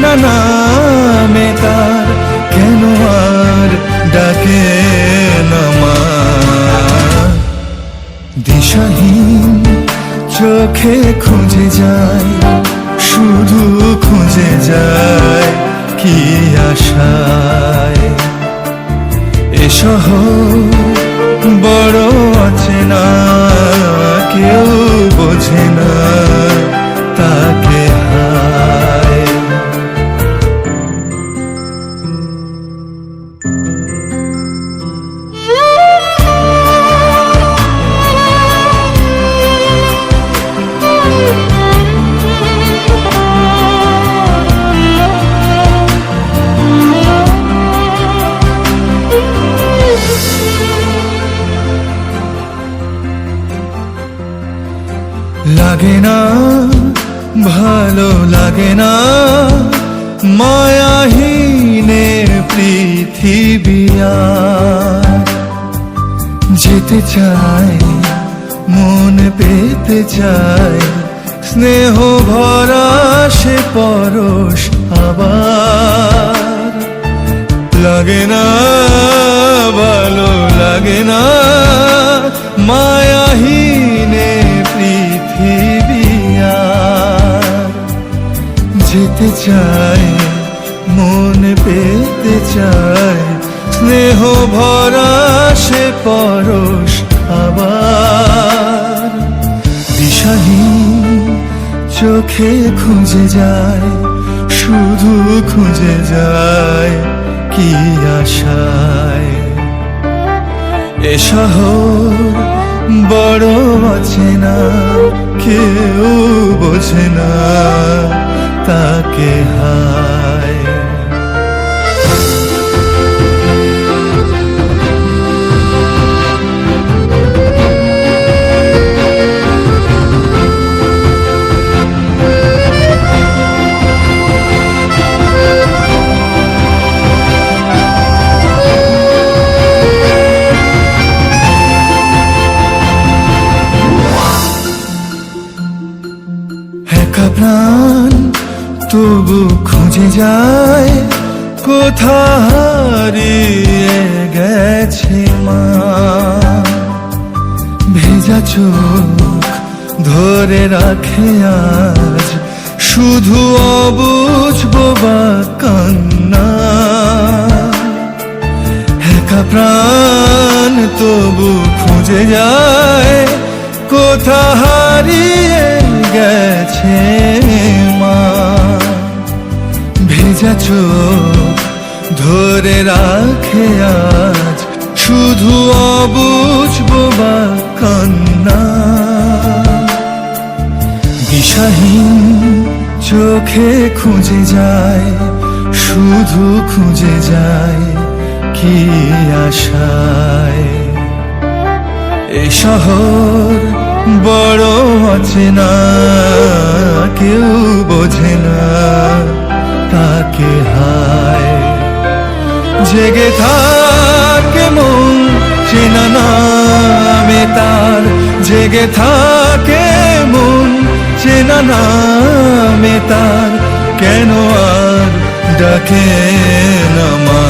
চেনা নামে তার, কেন আর ডাকে নামা দিশাহীন চোখে খুঁজে যায়, শুধু খুঁজে যায় কি আশায়। এ বড় না কেউ লাগে না, ভালো লাগে না। মায়াহীনে পৃথিবী আর। যেতে চাই, মন পেতে চাই। স্নেহ ভরা সে পরশ আবার। লাগে না, ভালো লাগে না। যেতে চাই মন পেতে চাই স্নেহ ভরা সে পরশ আবার। দিশাহীন চোখে খুঁজে যায়, শুধু খুঁজে যায় কি আশায়। এ শহর বড় না কেউ বোঝে না। তাকে হায় একা প্রাণ তবু খুঁজে যায় কোথা হারিয়ে গেছে মা। ভেজা চোখ ধরে রাখে আজ শুধু অবুঝবো বা কান্না। একা প্রাণ তবু খুঁজে যায় কোথা হারিয়ে গেছে ভেজা চোখ ধরে রাখে আজ। শুধু অবুঝবো বা কান্না। দিশাহীন চোখে খুঁজে যায়, শুধু খুঁজে যায় কি আশায়। এ শহর বড় না কেউ বোঝে না। কে হায়। জেগে থাকে মন চেনা নামে তার। জেগে থাকে মন চেনা নামে তার। কেন আর ডাকে নামা